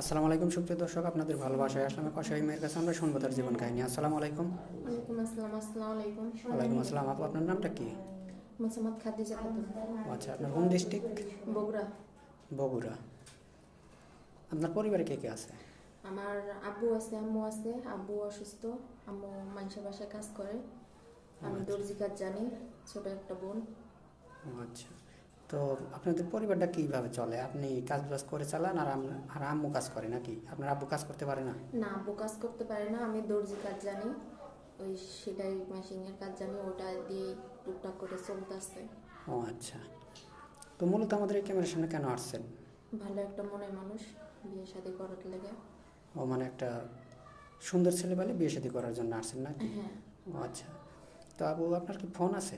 আসসালামু আলাইকুম সুপ্রিয় দর্শক আপনাদের ভালোবাসায় আসলাম কষাই মেয়ের কাছে। আমরা শুনব তার জীবন কাহিনী। আসসালামু আলাইকুম। ওয়ালাইকুম আসসালাম আসসালামু আলাইকুম। ওয়ালাইকুম আসসালাম। আপু আপনার নামটা কি? মোসাম্মদ খাদিজা খাতুন। আচ্ছা আপনার হোম ডিস্ট্রিক্ট? বগুড়া। বগুড়া। আপনার পরিবারে কে কে আছে? আমার আব্বু আছে আম্মু আছে। আব্বু অসুস্থ আম্মু মানুষের বাসায় কাজ করে। আমি দর্জি কাজ জানি ছোট একটা বোন। ও আচ্ছা। তো আপনাদের পরিবারটা কীভাবে চলে? আপনি কাজ বাজ করে চালান আর আর আম্মু কাজ করে নাকি? আপনার আব্বু কাজ করতে পারে না? না আব্বু কাজ করতে পারে না আমি দর্জি কাজ জানি। ওই সেটাই মেশিনের কাজ জানি ওটা দিয়ে টুকটাক করে চলতে চলতেছে। ও আচ্ছা। তো মূলত আমাদের এই ক্যামেরার সামনে কেন আসছেন? ভালো একটা মনের মানুষ বিয়ে শাদি করার লেগে। ও মানে একটা সুন্দর ছেলে পেলে বিয়ে শাদী করার জন্য আসছেন নাকি? হ্যাঁ। ও আচ্ছা। তো আবু আপনার কি ফোন আছে?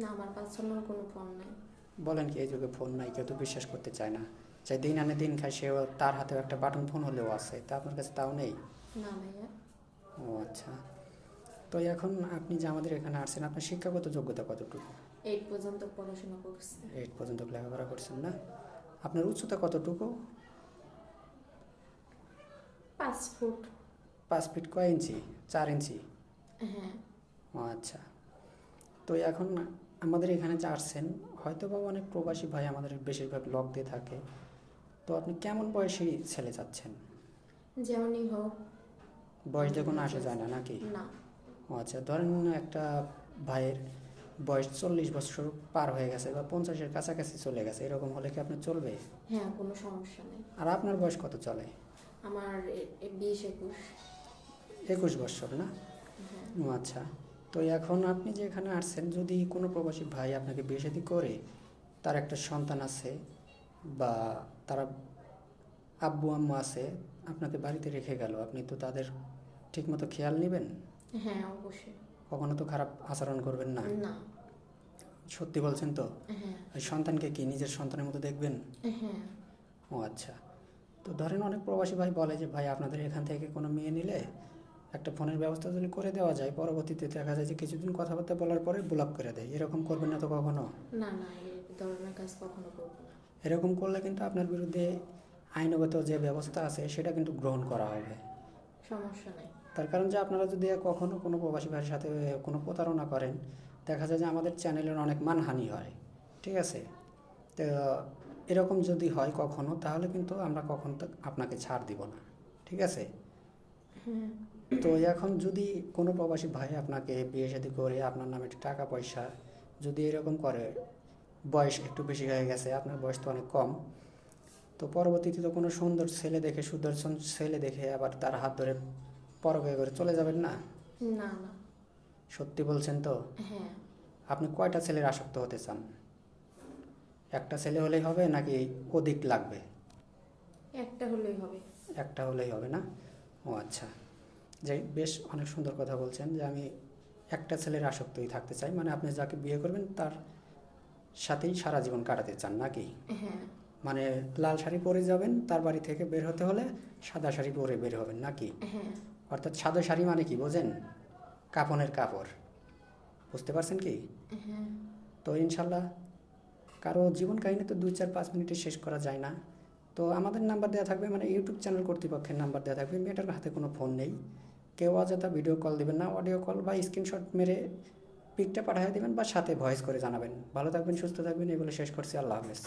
না আমার পার্সোনাল কোনো ফোন নাই। বলেন কি এই যুগে ফোন নাই কেউ তো বিশ্বাস করতে চায় না। চাই দিন আনে দিন খায় সেও তার হাতেও একটা বাটন ফোন হলেও আছে তা আপনার কাছে তাও নেই? না ভাইয়া। ও আচ্ছা। তো এখন আপনি যে আমাদের এখানে আসছেন আপনার শিক্ষাগত যোগ্যতা কতটুকু? এইট পর্যন্ত পড়াশোনা করছি। এইট পর্যন্ত লেখাপড়া করছেন না? আপনার উচ্চতা কতটুকু? পাঁচ ফুট। পাঁচ ফিট কয় ইঞ্চি? চার ইঞ্চি? হ্যাঁ। ও আচ্ছা। তো এখন আমাদের এখানে যে আসছেন হয়তো বা অনেক প্রবাসী ভাই আমাদের বেশিরভাগ লক দিয়ে থাকে। তো আপনি কেমন বয়সী ছেলে চাচ্ছেন? যেমনই হোক। বয়স দেখুন আসে যায় না নাকি? না। আচ্ছা ধরেন একটা ভাইয়ের বয়স চল্লিশ বছর পার হয়ে গেছে বা পঞ্চাশের কাছাকাছি চলে গেছে এরকম হলে কি আপনার চলবে? হ্যাঁ কোনো সমস্যা নেই। আর আপনার বয়স কত চলে? আমার বিশ একুশ। একুশ বছর না? হ্যাঁ। ও আচ্ছা। তো এখন আপনি যে এখানে আসছেন যদি কোনো প্রবাসী ভাই আপনাকে বিয়ে করে তার একটা সন্তান আছে বা তারা আব্বু আম্মু আছে আপনাকে বাড়িতে রেখে গেল আপনি তো তাদের ঠিকমতো খেয়াল নেবেন? হ্যাঁ অবশ্যই। কখনো তো খারাপ আচরণ করবেন না? না। সত্যি বলছেন তো? হ্যাঁ। ওই সন্তানকে কি নিজের সন্তানের মতো দেখবেন? হ্যাঁ। ও আচ্ছা। তো ধরেন অনেক প্রবাসী ভাই বলে যে ভাই আপনাদের এখান থেকে কোনো মেয়ে নিলে একটা ফোনের ব্যবস্থা যদি করে দেওয়া যায় পরবর্তীতে দেখা যায় যে কিছুদিন কথাবার্তা বলার পরে ব্লক করে দেয়। এরকম করবেন না তো কখনো? না না এই ধরনের কাজ কখনো করব না। এরকম করলে কিন্তু আপনার বিরুদ্ধে আইনগত যে ব্যবস্থা আছে সেটা কিন্তু গ্রহণ করা হবে। সমস্যা নেই। তার কারণ যে আপনারা যদি কখনো কোনো প্রবাসী ভাইয়ের সাথে কোনো প্রতারণা করেন দেখা যায় যে আমাদের চ্যানেলের অনেক মানহানি হয়। ঠিক আছে? তো এরকম যদি হয় কখনো তাহলে কিন্তু আমরা কখনো আপনাকে ছাড় দিব না। ঠিক আছে? হ্যাঁ। তো এখন যদি কোনো প্রবাসী ভাই আপনাকে বিয়ে শাদী করে আপনার নামে একটু টাকা পয়সা যদি এরকম করে বয়স একটু বেশি হয়ে গেছে আপনার বয়স তো অনেক কম তো পরবর্তীতে তো কোনো সুন্দর ছেলে দেখে সুদর্শন ছেলে দেখে আবার তার হাত ধরে পরকে করে চলে যাবেন না? না না। সত্যি বলছেন তো? হ্যাঁ। আপনি কয়টা ছেলের আসক্ত হতে চান? একটা ছেলে হলেই হবে নাকি অধিক লাগবে? একটা হলেই হবে। একটা হলেই হবে না? ও আচ্ছা। যে বেশ অনেক সুন্দর কথা বলছেন যে আমি একটা ছেলের আসক্তই থাকতে চাই। মানে আপনি যাকে বিয়ে করবেন তার সাথেই সারা জীবন কাটাতে চান নাকি? হ্যাঁ। মানে লাল শাড়ি পরে যাবেন তার বাড়ি থেকে বের হতে হলে সাদা শাড়ি পরে বের হবেন নাকি? হ্যাঁ। অর্থাৎ সাদা শাড়ি মানে কি বোঝেন? কাপনের কাপড়। বুঝতে পারছেন কি? হ্যাঁ। তো ইনশাল্লাহ কারও জীবন কাহিনী তো দুই চার পাঁচ মিনিটে শেষ করা যায় না। তো আমাদের নাম্বার দেওয়া থাকবে মানে ইউটিউব চ্যানেল কর্তৃপক্ষের নাম্বার দেওয়া থাকবে। মেয়েটার হাতে কোনো ফোন নেই। কেউ অযথা ভিডিও কল দেবেন না অডিও কল বা স্ক্রিনশট মেরে পিকটা পাঠিয়ে দেবেন বা সাথে ভয়েস করে জানাবেন। ভালো থাকবেন, সুস্থ থাকবেন, এগুলো শেষ করছি, আল্লাহ হাফেজ।